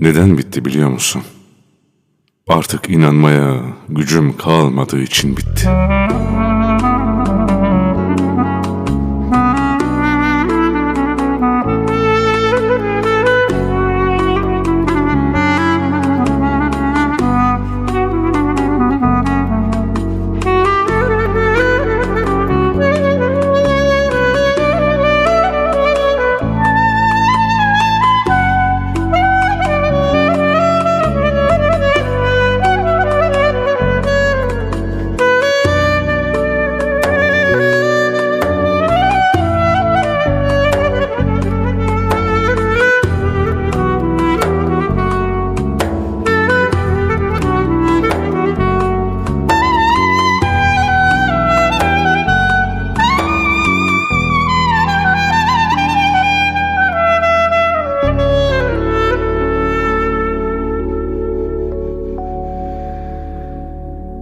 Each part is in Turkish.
Neden bitti biliyor musun? Artık inanmaya gücüm kalmadığı için bitti.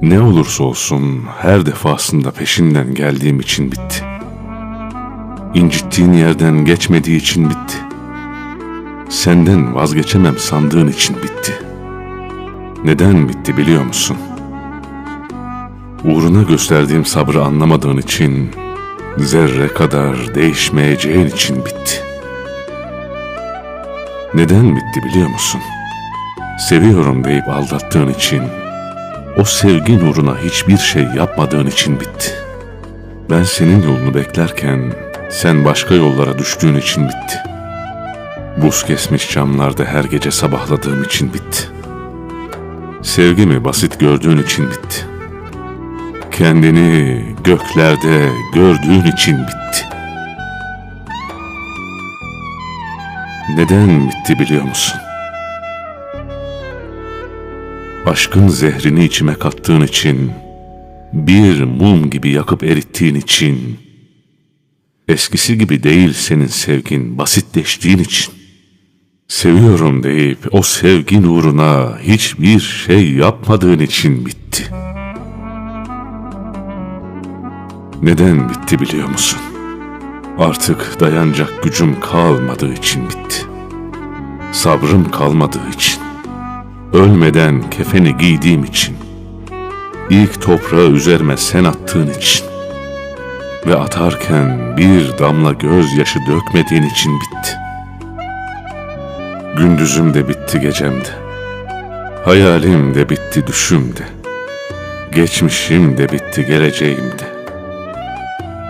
Ne olursa olsun her defasında peşinden geldiğim için bitti. İncittiğin yerden geçmediği için bitti. Senden vazgeçemem sandığın için bitti. Neden bitti biliyor musun? Uğruna gösterdiğim sabrı anlamadığın için, zerre kadar değişmeyeceğin için bitti. Neden bitti biliyor musun? Seviyorum deyip aldattığın için, o sevgin uğruna hiçbir şey yapmadığın için bitti. Ben senin yolunu beklerken sen başka yollara düştüğün için bitti. Buz kesmiş camlarda her gece sabahladığım için bitti. Sevgimi basit gördüğün için bitti. Kendini göklerde gördüğün için bitti. Neden bitti biliyor musun? Aşkın zehrini içime kattığın için, bir mum gibi yakıp erittiğin için, eskisi gibi değil senin sevgin basitleştiğin için, seviyorum deyip o sevgin uğruna hiçbir şey yapmadığın için bitti. Neden bitti biliyor musun? Artık dayanacak gücüm kalmadığı için bitti. Sabrım kalmadığı için ölmeden kefeni giydiğim için, ilk toprağı üzerime sen attığın için ve atarken bir damla gözyaşı dökmediğin için bitti. Gündüzüm de bitti gecemde, hayalim de bitti düşümde, geçmişim de bitti geleceğimde.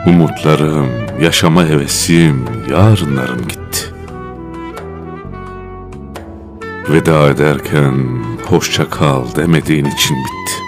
Umutlarım, yaşama hevesim, yarınlarım gitti. Veda ederken hoşça kal demediğin için bitti.